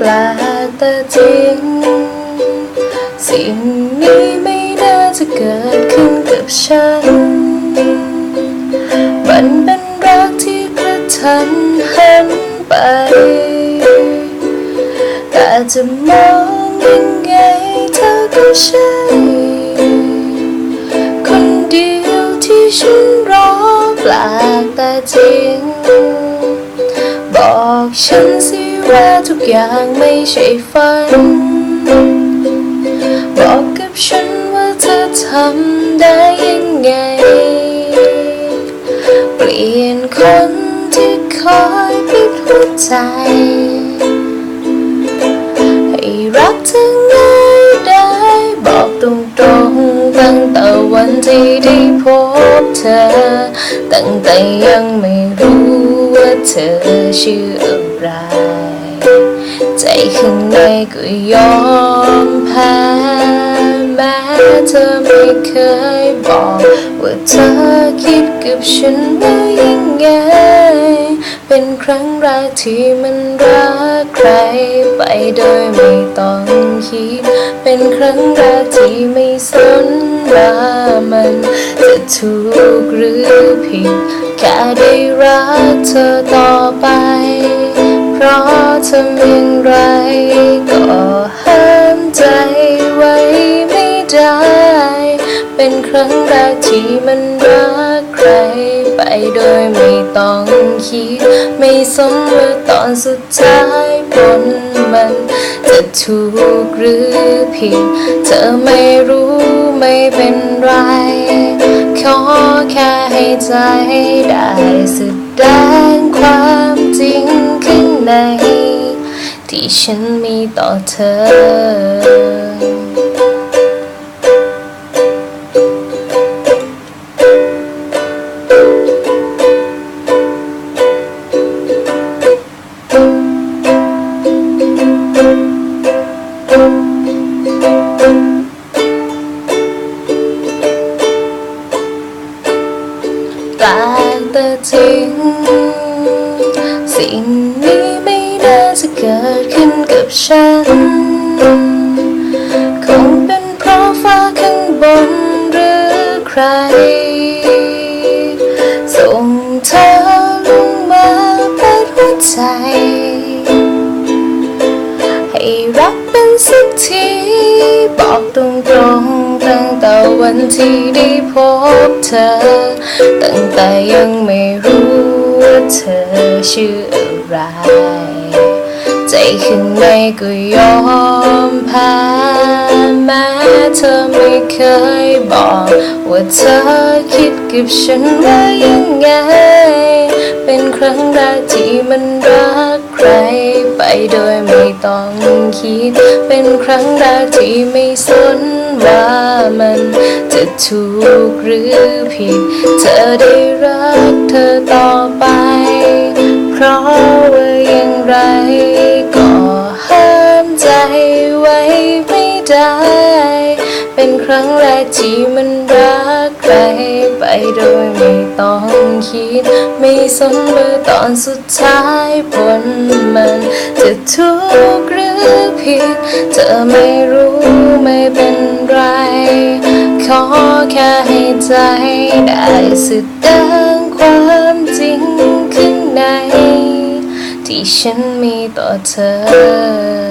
ปลกแต่จริง สิ่งนี้ไม่น่าจะเกิดขึ้นกับฉัน มันเป็นรักที่กระทันหันไป แต่จะมองยังไงเธอก็ใช่คนเดียวที่ฉันรอแปลกแต่จริง บอกฉันสิ ว่าทุกอย่างไม่ใช่ฝัน บอกกับฉันว่าเธอทำได้ยังไง เปลี่ยนคนที่คอยปิดหัวใจ ให้รักเธอง่ายได้ บอกตรงๆตั้งแต่วันที่ได้พบเธอ ตั้งแต่ยังไม่รู้ว่าเธอชื่ออะไร ใจข้างในก็ยอมแพ้แม้เธอไม่เคยบอกว่าเธอคิดกับฉันว่ายังไง เป็นครั้งแรกที่มันรักใครไปโดยไม่ต้องคิด เป็นครั้งแรกที่ไม่สนว่ามันจะถูกหรือผิด แค่ได้รักเธอต่อไป ทำอย่างไรก็ห้ามใจไว้ไม่ได้ เป็นครั้งแรกที่มันรักใคร ไปโดยไม่ต้องคิด ไม่สนว่าตอนสุดท้ายผลมันจะถูกหรือผิด เธอไม่รู้ไม่เป็นไร ขอแค่ให้ใจได้แสดงความจริงข้างใน ที่ฉันมีต่อเธอแต่แต่จริงสิ่ง ส่งเธอลงมาเปิดหัวใจ ให้รักเป็นสักที บอกตรงๆตั้งแต่วันที่ได้พบเธอ ตั้งแต่ยังไม่รู้ว่าเธอชื่ออะไร ใจข้างในก็ยอมแพ้แม้เธอไม่เคยบอกว่าเธอคิดกับฉันว่ายังไง เป็นครั้งแรกที่มันรักใครไปโดยไม่ต้องคิด เป็นครั้งแรกที่ไม่สนว่ามันจะถูกหรือผิด เธอได้รักเธอต่อไป เพราะ ไว้ไม่ได้ เป็นครั้งแรกที่มันรักใครไปโดยไม่ต้องคิด ไม่สนว่าตอนสุดท้ายผลมันจะถูกหรือผิด เธอไม่รู้ไม่เป็นไร ขอแค่ให้ใจได้แสดงความจริงข้างในที่ฉันมีต่อเธอ